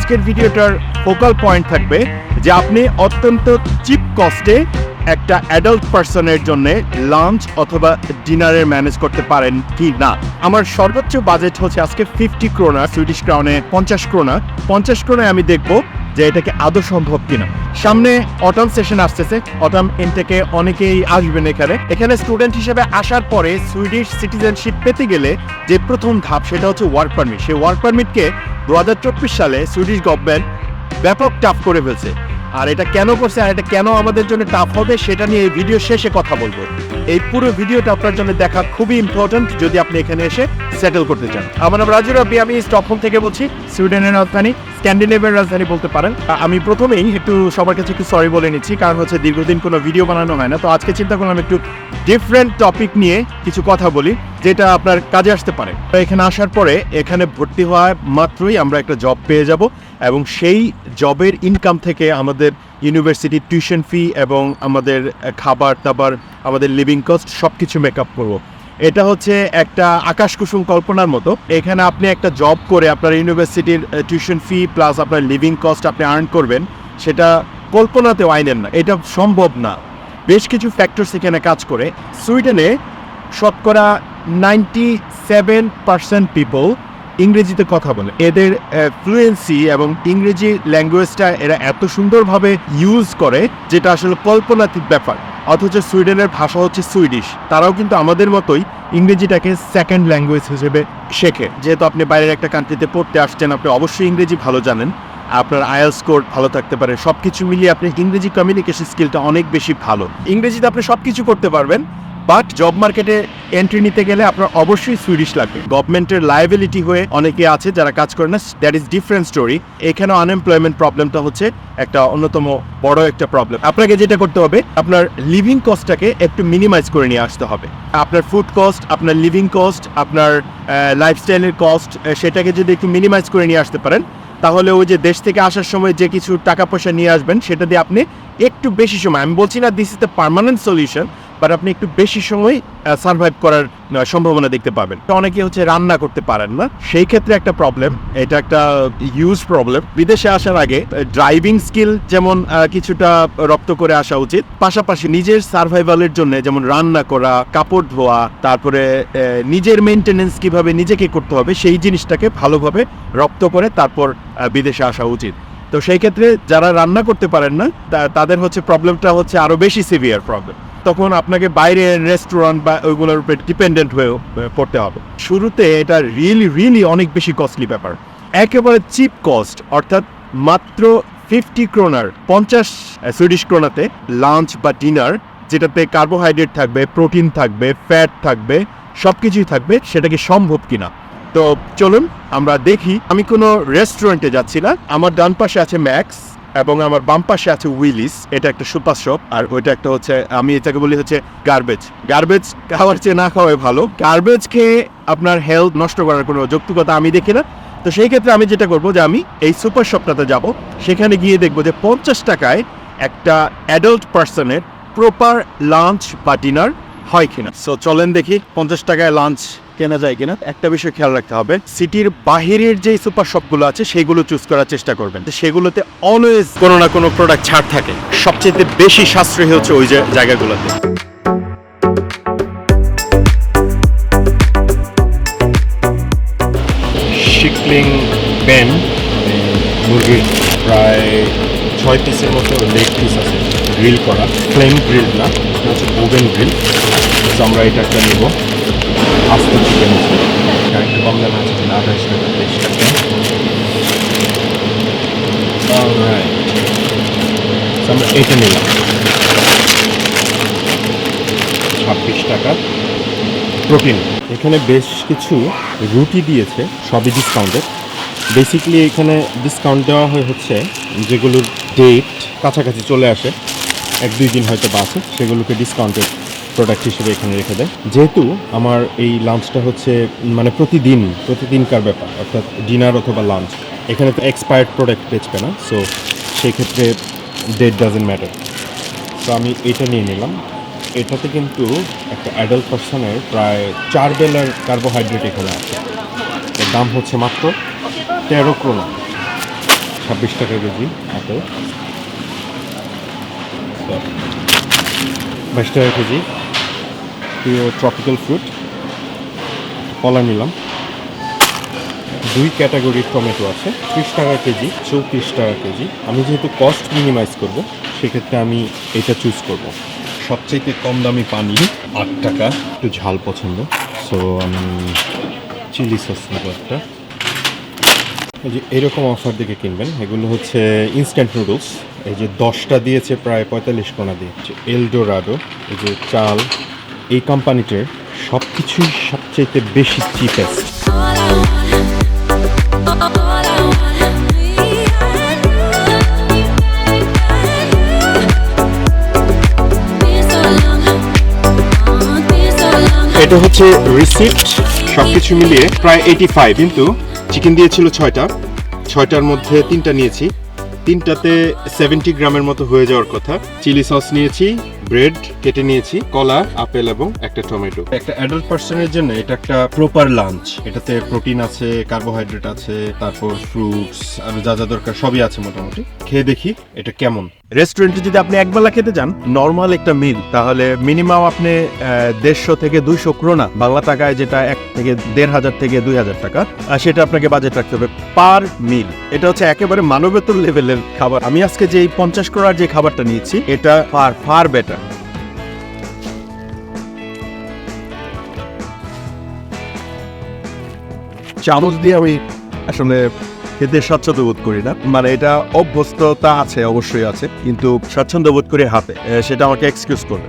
আজকের ভিডিওটার focal point থাকবে যে আপনি অত্যন্ত চিপ কস্টে একটা অ্যাডাল্ট পার্সনের জন্য লাঞ্চ অথবা ডিনারের ম্যানেজ করতে পারেন কি না। আমার সর্বোচ্চ বাজেট হচ্ছে আজকে ফিফটি ক্রোনা সুইডিশ ক্রাউনে পঞ্চাশ ক্রোনা পঞ্চাশ ক্রোনায় আমি দেখব যে এটাকে আদৌ সম্ভব কিনা। সামনে অটাম সেশন আসতেছে। অটাম ইনটেকে অনেকেই আসবেন এখানে। এখানে স্টুডেন্ট হিসেবে আসার পরে সুইডিশ সিটিজেনশিপ পেতে গেলে যে প্রথম ধাপ, সেটা হচ্ছে ওয়ার্ক পারমিট সেই ওয়ার্ক পারমিটকে দু হাজার চব্বিশ সালে সুইডিশ গভর্নমেন্ট ব্যাপক টাফ করে ফেলছে। আর এটা কেন করছে আর এটা কেন আমাদের জন্য টাফ হবে, সেটা নিয়ে এই ভিডিও শেষে কথা বলব। এই পুরো ভিডিওটা আপনার জন্য দেখা খুবই ইম্পর্ট্যান্ট যদি আপনি এখানে এসে সেটেল করতে চান। আমার নাম রাজু রব্বি, আমি স্টকহোম থেকে বলছি সুইডেনের রাজধানী। স্ক্যান্ডিনেভিয়ার রাজধানী বলতে পারেন। আমি প্রথমেই একটু সবার কাছে একটু সরি বলে নিচ্ছি, কারণ হচ্ছে দীর্ঘদিন কোনো ভিডিও বানানো হয় না। তো আজকে চিন্তা করলাম একটু ডিফারেন্ট টপিক নিয়ে কিছু কথা বলি, যেটা আপনার কাজে আসতে পারে। এখানে আসার পরে এখানে ভর্তি হওয়া মাত্রই আমরা একটা জব পেয়ে যাব এবং সেই জবের ইনকাম থেকে আমাদের ইউনিভার্সিটির টিউশন ফি এবং আমাদের খাবার দাবার আমাদের লিভিং কস্ট সব কিছু মেকআপ করব। এটা হচ্ছে একটা আকাশ কুসুম কল্পনার মতো। এখানে আপনি একটা জব করে আপনার ইউনিভার্সিটির টিউশন ফি প্লাস আপনার লিভিং কস্ট আপনি আর্ন করবেন। সেটা কল্পনাতেও আইনেন না, এটা সম্ভব না। বেশ কিছু ফ্যাক্টরস এখানে কাজ করে। সুইডেনে শতকরা নাইনটি সেভেন পার্সেন্ট পিপল ইংরেজিতে কথা বলে। এদের ফ্লুয়েন্সি এবং ইংরেজি ল্যাঙ্গুয়েজটা এরা এত সুন্দরভাবে ইউজ করে, যেটা আসলে কল্পনাতীত ব্যাপার। অথচ সুইডেনের ভাষা হচ্ছে সুইডিশ। তারাও কিন্তু আমাদের মতোই ইংরেজিটাকে সেকেন্ড ল্যাঙ্গুয়েজ হিসেবে শেখে। যেহেতু আপনি বাইরের একটা কান্ট্রিতে পড়তে আসছেন, আপনি অবশ্যই ইংরেজি ভালো জানেন। আপনার আয়াল স্কোর ভালো থাকতে পারে। সব কিছু মিলিয়ে আপনি ইংরেজি কমিউনিকেশন স্কিলটা অনেক বেশি ভালো। ইংরেজিতে আপনি সব কিছু করতে পারবেন। বাট জব মার্কেটে এন্ট্রি নিতে গেলে আপনার অবশ্যই সুইডিশ লাগবে। গভর্নমেন্টের লাইবিলিটি হয়ে অনেকে আছে যারা কাজ করে না দ্যাট ইজ ডিফারেন্ট স্টোরি এখানে আনএমপ্লয়মেন্ট প্রবলেমটা হচ্ছে একটা অন্যতম বড় একটা প্রবলেম আপনাকে যেটা করতে হবে, আপনার লিভিং কস্টটাকে একটু মিনিমাইজ করে নিয়ে আসতে হবে। আপনার ফুড কস্ট আপনার লিভিং কস্ট আপনার লাইফস্টাইলের কস্ট সেটাকে যদি একটু মিনিমাইজ করে নিয়ে আসতে পারেন, তাহলে ওই যে দেশ থেকে আসার সময় যে কিছু টাকা পয়সা নিয়ে আসবেন, সেটা দিয়ে আপনি একটু বেশি সময়, আমি বলছি না this is the permanent solution but আপনি একটু বেশি সময় সার্ভাইভ করার সম্ভাবনা দেখতে পাবেন। অনেকে হচ্ছে রান্না করতে পারেন না। সেই ক্ষেত্রে একটা প্রবলেম এটা একটা ইউজ প্রবলেম বিদেশে আসার আগে ড্রাইভিং স্কিল যেমন কিছুটা রপ্ত করে আসা উচিত। পাশাপাশি নিজের সার্ভাইভালের জন্য যেমন রান্না করা, কাপড় ধোয়া, তারপরে নিজের মেনটেনেন্স কীভাবে নিজেকে করতে হবে, সেই জিনিসটাকে ভালোভাবে রপ্ত করে তারপর বিদেশে আসা উচিত। তো সেই ক্ষেত্রে যারা রান্না করতে পারেন না তাদের হচ্ছে প্রবলেমটা হচ্ছে আরও বেশি সিভিয়ার প্রবলেম তখন আপনাকে বাইরে রেস্টুরেন্ট বা ওইগুলোর উপরে ডিপেন্ডেন্ট হয়ে পড়তে হবে। শুরুতে এটা রিয়েলি রিয়েলি অনেক বেশি কস্টলি ব্যাপার। একেবারে চিপ কস্ট অর্থাৎ মাত্র ফিফটি ক্রোনার পঞ্চাশ সুইডিশ ক্রোনাতে লাঞ্চ বা ডিনার যেটাতে কার্বোহাইড্রেট থাকবে প্রোটিন থাকবে ফ্যাট থাকবে সব কিছুই থাকবে সেটা কি সম্ভব কিনা। তো চলুন, আমরা দেখি। আমি কোনো রেস্টুরেন্টে যাচ্ছি না। আমার ডান পাশে আছে ম্যাক্স এবং আমার বাম পাশে আছে উইলিস এটা একটা সুপার শপ, আর ওইটা একটা হচ্ছে, আমি এটাকে বলি হচ্ছে গার্বেজ গার্বেজ খাওয়ার চেয়ে না খাওয়াই ভালো। গার্বেজ খেয়ে আপনার হেলথ নষ্ট করার কোনো যৌক্তিকতা আমি দেখি না। তো সেই ক্ষেত্রে আমি যেটা করব যে আমি এই সুপার শপটাতে যাব। সেখানে গিয়ে দেখব যে পঞ্চাশ টাকায় একটা অ্যাডাল্ট পার্সনের প্রপার লাঞ্চ বা ডিনার হয় কিনা। সো চলেন দেখি, পঞ্চাশ টাকায় লাঞ্চ কেনা যায় কিনা, একটা বিষয় খেয়াল রাখতে হবে, সিটির বাহিরের যে সুপার শপগুলো আছে, সেগুলো চুজ করার চেষ্টা করবেন। সেগুলোতে অলওয়েজ কোনো না কোনো প্রোডাক্ট ছাড় থাকে। সবচেয়ে বেশি সাশ্রয়ী হচ্ছে ওই জায়গাগুলোতে। শিকলিং বেন মুরগির প্রায় ছয় পিসের মতো লেগ পিস আছে গ্রিল করা। ফ্লেম গ্রিল না হচ্ছে ওভেন গ্রিল আমরা এটা একটা নেব। আস্ত চিকেন একটু কম দামে আছে আঠাশ টাকা তেইশ টাকা আমরা এটা নিলাম। ছাব্বিশ টাকা। প্রোটিন এখানে বেশ কিছু রুটি দিয়েছে, সবই ডিসকাউন্টেড বেসিক্যালি এখানে ডিসকাউন্ট দেওয়া হয়ে হচ্ছে যেগুলোর ডেট কাছাকাছি চলে আসে, এক, দুই দিন হয়তো বাসে সেগুলোকে ডিসকাউন্টেড প্রোডাক্ট হিসেবে এখানে রেখে দেয়। যেহেতু আমার এই লাঞ্চটা হচ্ছে মানে প্রতিদিন প্রতিদিনকার ব্যাপার অর্থাৎ ডিনার অথবা লাঞ্চ এখানে তো এক্সপায়ার্ড প্রোডাক্ট বেচবে না সো সেই ক্ষেত্রে ডেট ডাজেন্ট ম্যাটার তো আমি এটা নিয়ে নিলাম। এটাতে কিন্তু একটা অ্যাডাল্ট পার্সনের প্রায় চার বেলার কার্বোহাইড্রেট এখানে আছে। এর দাম হচ্ছে মাত্র তেরো ক্রোনা। ছাব্বিশ টাকা কেজি আপেল। বাইশ টাকা কেজি প্রিয় ট্রপিক্যাল ফ্রুট কলা নিলাম। দুই ক্যাটাগরির টমেটো আছে ত্রিশ টাকা কেজি চৌত্রিশ টাকা কেজি। আমি যেহেতু কস্ট মিনিমাইজ করব সেক্ষেত্রে আমি এটা চুজ করব। সবচেয়ে কম দামি পানি আট টাকা। একটু ঝাল পছন্দ সো আমি চিলি সস নেব একটা। এই যে এরকম অফার দেখে কিনবেন এগুলো হচ্ছে ইনস্ট্যান্ট নুডলস এই যে দশটা দিয়েছে প্রায় পঁয়তাল্লিশ কোনা দিয়েছে এলডোরাডো এই যে চাল, এই কোম্পানিটার সব কিছুই সবচেয়ে বেশি চিপেস্ট. এটা হচ্ছে রিসিপ্ট সব কিছু মিলিয়ে প্রায় এইটি ফাইভ কিন্তু চিকেন দিয়েছিল ছয়টা, ছয়টার মধ্যে তিনটা নিয়েছি তিনটাতে সেভেন্টি গ্রামের মতো হয়ে যাওয়ার কথা। চিলি সস নিয়েছি, ব্রেড কেটে নিয়েছি, কলা, আপেল এবং একটা টমেটো। একটা অ্যাডাল্ট পার্সনের জন্য এটা একটা প্রপার লাঞ্চ এটাতে প্রোটিন আছে কার্বোহাইড্রেট আছে, তারপর ফ্রুটস আর যা যা দরকার সবই আছে মোটামুটি। খেয়ে দেখি এটা কেমন। রেস্টুরেন্টে যদি আপনি একবেলা খেতে যান নর্মাল একটা মিল তাহলে মিনিমাম আপনি দেড়শো থেকে দুইশো ক্রোনা বাংলা টাকায় যেটা এক থেকে দেড় হাজার থেকে দুই হাজার টাকা সেটা আপনাকে বাজেট রাখতে হবে পার মিল এটা হচ্ছে একেবারে মানবেতর লেভেলের খাবার। আমি আজকে যে পঞ্চাশ ক্রোনার যে খাবারটা নিয়েছি, এটা ফার ফার বেটার চামচ দিয়ে আমি আসলে খেতে স্বাচ্ছন্দ্য বোধ করি না। মানে এটা অভ্যস্ততা আছে, অবশ্যই আছে, কিন্তু স্বাচ্ছন্দ্য বোধ করি হাতে। সেটা আমাকে এক্সকিউজ করবে।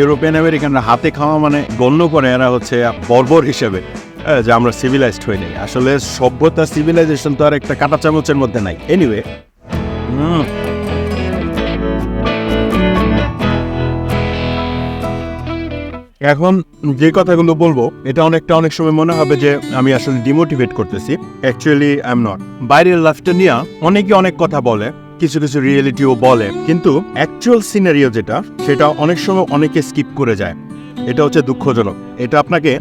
ইউরোপিয়ান আমেরিকানরা হাতে খাওয়া মানে গণ্য করে এরা হচ্ছে বর্বর হিসেবে যে আমরা সিভিলাইজড নেই। আসলে সভ্যতা সিভিলাইজেশন তো আর একটা কাটা চামচের মধ্যে নাই। এনিওয়ে এখন যে কথাগুলো বলব, এটা অনেকটা অনেক সময় মনে হবে যে আমি আসলে ডিমোটিভেট করতেছি। অ্যাকচুয়ালি আই এম নট বাইরের লাইফটা নিয়ে অনেকে অনেক কথা বলে, কিছু কিছু রিয়েলিটিও বলে, কিন্তু অ্যাকচুয়াল সিনারিও যেটা, সেটা অনেক সময় অনেকে স্কিপ করে যায়। এটা হচ্ছে দুঃখজনক। এটা আপনাকে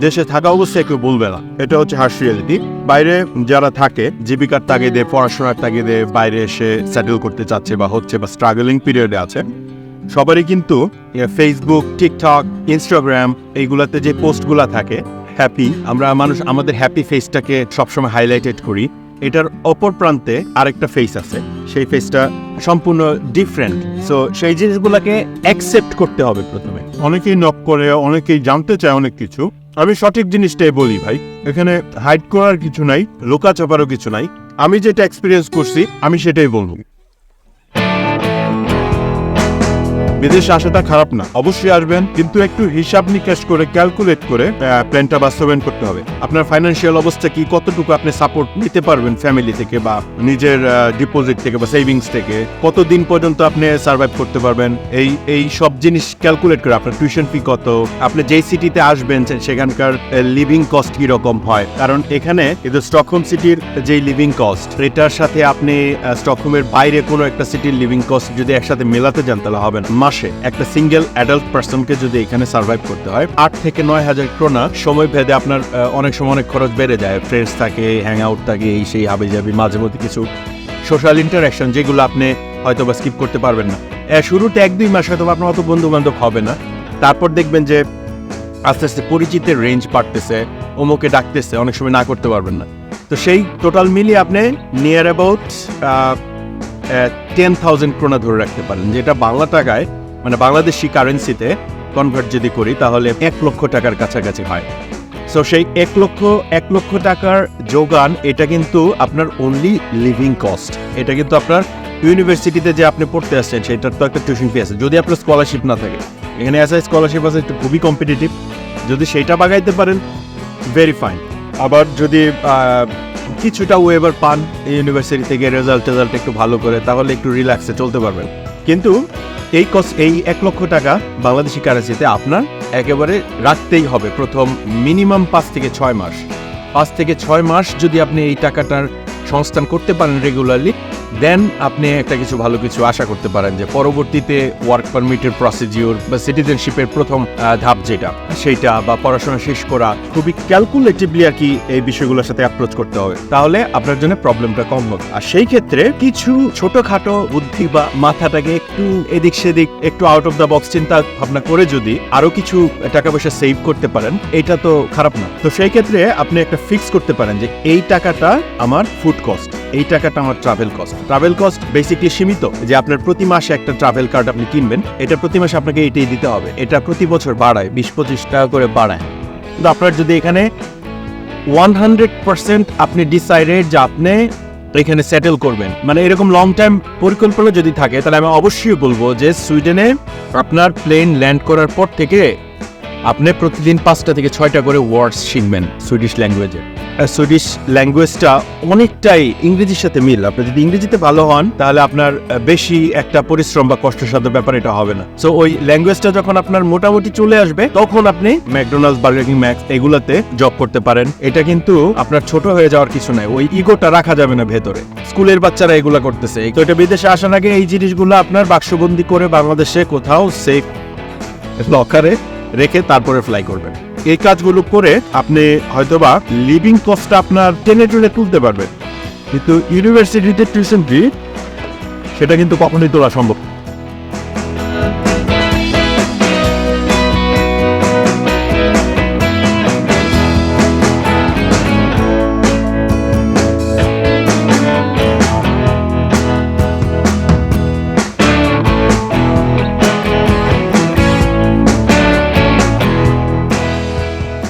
দেশে থাকা অবস্থায় কেউ বলবে না। এটা হচ্ছে হার্স রিয়েলিটি বাইরে যারা থাকে, জীবিকার তাগিদে, পড়াশোনার তাগিদে বাইরে এসে সেটেল করতে চাচ্ছে বা হচ্ছে বা স্ট্রাগলিং পিরিয়ডে আছে সবারই কিন্তু ফেসবুক টিকটক ইনস্টাগ্রাম এইগুলাতে যে পোস্টগুলা থাকে হ্যাপি আমরা মানুষ, আমাদের হ্যাপি ফেসটাকে সবসময় হাইলাইটেড করি। এটার অপর প্রান্তে আরেকটা ফেস আছে। সেই ফেসটা সম্পূর্ণ ডিফারেন্ট সো সেই জিনিসগুলোকে অ্যাকসেপ্ট করতে হবে প্রথমে। অনেকেই নক করে, অনেকেই জানতে চায় অনেক কিছু। আমি সঠিক জিনিসটাই বলি ভাই। এখানে হাইড করার কিছু নাই লোকা চাপারও কিছু নাই। আমি যেটা এক্সপিরিয়েন্স করছি, আমি সেটাই বলব। বিদেশে আসাটা খারাপ না। অবশ্যই আসবেন, কিন্তু একটু হিসাব নিকাশ করে ক্যালকুলেট করে প্ল্যানটা বাস্তবায়ন করতে হবে। আপনার ফাইন্যান্সিয়াল অবস্থা কি, কতটুকু আপনি সাপোর্ট নিতে পারবেন ফ্যামিলি থেকে বা নিজের ডিপোজিট থেকে বা সেভিংস থেকে? কতদিন পর্যন্ত আপনি সার্ভাইভ করতে পারবেন? এই এই সব জিনিস ক্যালকুলেট করে আপনার টিউশন ফি কত? আপনি যেই সিটিতে আসবেন সেখানকার লিভিং কস্ট কি রকম হয়? কারণ এখানে কিন্তু স্টকহোম সিটির যেই লিভিং কস্ট এটার সাথে আপনি স্টকহোমের বাইরে কোনো একটা সিটির লিভিং কস্ট যদি একসাথে মেলাতে যান, তাহলে হবে না। মাসে একটা সিঙ্গেল অ্যাডাল্ট পার্সনকে যদি এখানে সার্ভাইভ করতে হয়, আট থেকে নয় হাজার ক্রোনা সময় ভেদে আপনার অনেক সময় অনেক খরচ বেড়ে যায়। ফ্রেন্ডস থাকে হ্যাং আউট থাকে, এই সেই হাবি যাবি মাঝে মধ্যে কিছু সোশ্যাল ইন্টারাকশন যেগুলো আপনি হয়তো বা স্কিপ করতে পারবেন না। শুরুতে এক দুই মাস হয়তো আপনার অত বন্ধু বান্ধব হবে না। তারপর দেখবেন যে আস্তে আস্তে পরিচিতের রেঞ্জ বাড়তেছে ওমোকে ডাকতেছে, অনেক সময় না করতে পারবেন না। তো সেই টোটাল মিলিয়ে আপনি near about ten thousand krona ধরে রাখতে পারেন, যেটা বাংলা টাকায় মানে বাংলাদেশি কারেন্সিতে কনভার্ট যদি করি, তাহলে এক লক্ষ টাকার কাছাকাছি হয়। সো সেই এক লক্ষ এক লক্ষ টাকার যোগান, এটা কিন্তু আপনার অনলি লিভিং কস্ট এটা কিন্তু আপনার ইউনিভার্সিটিতে যে আপনি পড়তে আসছেন, সেটার তো একটা টিউশন ফি আছে। যদি আপনার স্কলারশিপ না থাকে। এখানে এসআই স্কলারশিপ আছে, একটু খুবই কম্পিটিটিভ যদি সেইটা বাগাইতে পারেন ভেরি ফাইন আবার যদি কিছুটা ওয়েবার পান ইউনিভার্সিটি থেকে রেজাল্ট টেজাল্ট একটু ভালো করে, তাহলে একটু রিল্যাক্সে চলতে পারবেন। কিন্তু এই কস, এই এক লক্ষ টাকা বাংলাদেশি কারেন্সিতে আপনার একেবারে রাখতেই হবে। প্রথম মিনিমাম পাঁচ থেকে ছয় মাস। পাঁচ থেকে ছয় মাস যদি আপনি এই টাকাটার সংস্থান করতে পারেন রেগুলারলি দেন আপনি একটা কিছু ভালো কিছু আশা করতে পারেন যে পরবর্তীতে ওয়ার্ক পারমিটের প্রসিডিউর বা সিটিজেনশিপের প্রথম ধাপ যেটা, সেইটা বা পড়াশোনা শেষ করা খুবই ক্যালকুলেটিভলি আর কি এই বিষয়গুলোর সাথে অ্যাপ্রোচ করতে হবে। তাহলে আপনার জন্য প্রবলেমটা কম হবে। আর সেই ক্ষেত্রে কিছু ছোটখাটো বুদ্ধি বা মাথাটাকে একটু এদিক সেদিক, একটু আউট অফ দ্য বক্স চিন্তা ভাবনা করে যদি আরও কিছু টাকা পয়সা সেভ করতে পারেন, এটা তো খারাপ না। তো সেই ক্ষেত্রে আপনি একটা ফিক্স করতে পারেন যে এই টাকাটা আমার ফুড কস্ট এই টাকাটা আমার travel cost travel cost basically সীমিত, যে আপনার প্রতি মাসে একটা ট্রাভেল কার্ড আপনি কিনবেন, এটা প্রতি মাসে আপনাকে এটাই দিতে হবে। এটা প্রতি বছর বাড়ায়, বিশ পঁচিশ টাকা করে বাড়ায়। কিন্তু আপনার যদি এখানে ওয়ান হান্ড্রেড পার্সেন্ট আপনি ডিসাইডেড যে আপনি এখানে সেটেল করবেন মানে এরকম লং টাইম পরিকল্পনা যদি থাকে, তাহলে আমি অবশ্যই বলব যে সুইডেনে আপনার প্লেন ল্যান্ড করার পর থেকে আপনি প্রতিদিন পাঁচটা থেকে ছয়টা করে ওয়ার্ডস শিখবেন সুইডিশ ল্যাঙ্গুয়েজে সুইডিশ ল্যাঙ্গুয়েজটা অনেকটাই ইংরেজির সাথে মিল। আপনি যদি ইংরেজিতে ভালো হন, তাহলে আপনার বেশি একটা পরিশ্রম বা কষ্টসাধ্য ব্যাপার এটা হবে না। সো ওই ল্যাঙ্গুয়েজটা যখন আপনার মোটামুটি চলে আসবে, তখন আপনি ম্যাকডোনাল্ডস, বার্গার কিং ম্যাক্স এগুলাতে জব করতে পারেন। এটা কিন্তু আপনার ছোট হয়ে যাওয়ার কিছু নাই, ওই ইগোটা রাখা যাবে না ভেতরে। স্কুলের বাচ্চারা এগুলা করতেছে। তো এটা বিদেশে আসার আগে এই জিনিসগুলো আপনার বাক্সবন্দি করে বাংলাদেশে কোথাও সেফ লকারে রেখে তারপরে ফ্লাই করবেন। এই কাজগুলো করে আপনি হয়তোবা লিভিং কস্টটা আপনার টেনে টেনে তুলতে পারবেন। কিন্তু ইউনিভার্সিটিতে টিউশন ফি সেটা কিন্তু কখনোই তোলা সম্ভব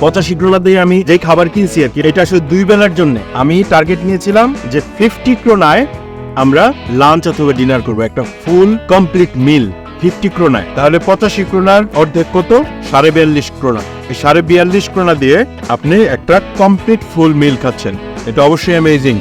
পঁচাশি ডলার দিয়ে আমি যে খাবার কিনছি আর কি, এটা আসলে দুই বেলার জন্য। আমি টার্গেট নিয়েছিলাম যে ফিফটি ক্রোনায় আমরা লাঞ্চ অথবা ডিনার করব, একটা ফুল কমপ্লিট মিল ফিফটি ক্রোনায়। তাহলে পঁচাশি ক্রোনার অর্ধেক কত? সাড়ে বিয়াল্লিশ ক্রোনা। এই সাড়ে বিয়াল্লিশ ক্রোনা দিয়ে আপনি একটা কমপ্লিট ফুল মিল খাচ্ছেন। এটা অবশ্যই অ্যামেজিং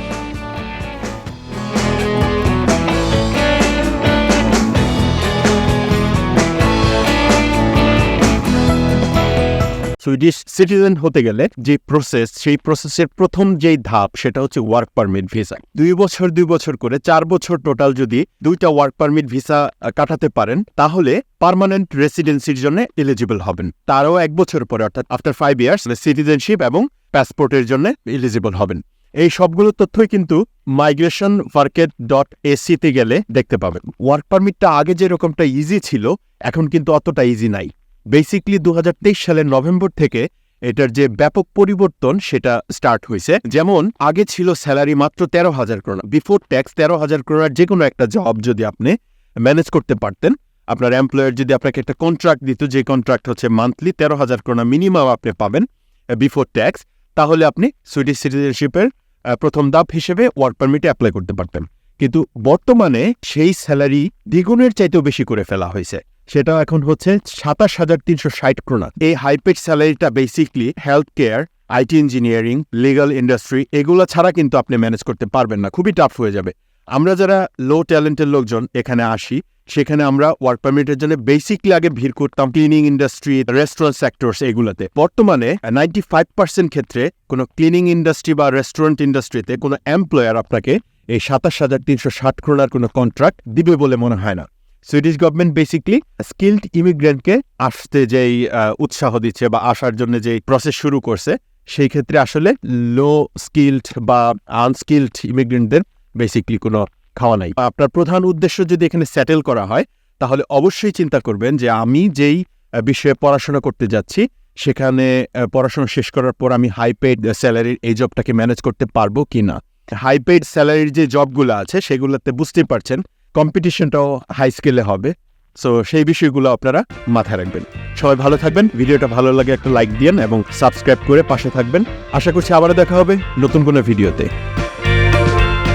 সুইডিশ সিটিজেন হতে গেলে যে প্রসেস সেই প্রসেসের প্রথম যেই ধাপ, সেটা হচ্ছে ওয়ার্ক পারমিট ভিসা দুই বছর দুই বছর করে চার বছর টোটাল যদি দুইটা ওয়ার্ক পারমিট ভিসা কাটাতে পারেন, তাহলে পার্মানেন্ট রেসিডেন্সির জন্য এলিজিবল হবেন। তারও এক বছর পরে, অর্থাৎ আফটার ফাইভ ইয়ার্স সিটিজেনশিপ এবং পাসপোর্টের জন্য এলিজিবল হবেন। এই সবগুলো তথ্যই কিন্তু মাইগ্রেশন মার্কেট ডট এসিতে গেলে দেখতে পাবেন। ওয়ার্ক পারমিটটা আগে যেরকমটা ইজি ছিল, এখন কিন্তু অতটা ইজি নাই। বেসিকলি দু হাজার তেইশ সালের নভেম্বর থেকে এটার যে ব্যাপক পরিবর্তন, সেটা স্টার্ট হয়েছে। যেমন, আগে ছিল স্যালারি মাত্র তেরো হাজার ক্রোনা বিফোর ট্যাক্স তেরো হাজার ক্রোনার যে কোনো একটা জব যদি আপনি ম্যানেজ করতে পারতেন, আপনার এমপ্লয়ার যদি আপনাকে একটা কন্ট্রাক্ট দিত, যে কন্ট্রাক্ট হচ্ছে মান্থলি তেরো হাজার ক্রোনা মিনিমাম আপনি পাবেন বিফোর ট্যাক্স তাহলে আপনি সুইডিশ সিটিজেনশিপের প্রথম ধাপ হিসেবে ওয়ার্ক পারমিটে অ্যাপ্লাই করতে পারতেন। কিন্তু বর্তমানে সেই স্যালারি দ্বিগুণের চাইতেও বেশি করে ফেলা হয়েছে। সেটা এখন হচ্ছে সাতাশ হাজার তিনশো ষাট ক্রোনা। এই হাইপেড স্যালারিটা basically health care IT engineering legal industry এগুলো ছাড়া কিন্তু আপনি ম্যানেজ করতে পারবেন না। খুবই টাফ হয়ে যাবে। আমরা যারা লো ট্যালেন্টের লোকজন এখানে আসি, সেখানে আমরা ওয়ার্ক পারমিটের জন্য বেসিকলি আগে ভিড় করতাম ক্লিনিং ইন্ডাস্ট্রি রেস্টুরেন্ট সেক্টরস এগুলোতে। বর্তমানে নাইনটি ফাইভ পার্সেন্ট ক্ষেত্রে কোনো ক্লিনিং ইন্ডাস্ট্রি বা রেস্টুরেন্ট ইন্ডাস্ট্রিতে কোনো এমপ্লয়ার আপনাকে এই সাতাশ হাজার তিনশো ষাট ক্রোনার কোনো কন্ট্রাক্ট দিবে বলে মনে হয় না। সুইডিশ গভর্নমেন্ট বেসিকলি স্কিল্ড ইমিগ্রেন্টকে আসতে যেই উৎসাহ দিচ্ছে বা আসার জন্য যেই প্রসেস শুরু করছে, সেই ক্ষেত্রে আসলে লো স্কিল্ড বা আনস্কিল্ড ইমিগ্রেন্টদের বেসিকলি কোনো খাওয়া নাই। আপনার প্রধান উদ্দেশ্য যদি এখানে সেটেল করা হয়, তাহলে অবশ্যই চিন্তা করবেন যে আমি যেই বিষয়ে পড়াশোনা করতে যাচ্ছি, সেখানে পড়াশোনা শেষ করার পর আমি হাই পেড স্যালারির এই জবটাকে ম্যানেজ করতে পারব কি না হাই পেড স্যালারির যে জবগুলো আছে, সেগুলোতে বুঝতেই পারছেন কম্পিটিশনটাও হাই স্কেলে হবে। সো সেই বিষয়গুলো আপনারা মাথায় রাখবেন। সবাই ভালো থাকবেন। ভিডিওটা ভালো লাগে একটা লাইক দিন এবং সাবস্ক্রাইব করে পাশে থাকবেন। আশা করছি আবারও দেখা হবে নতুন কোনো ভিডিওতে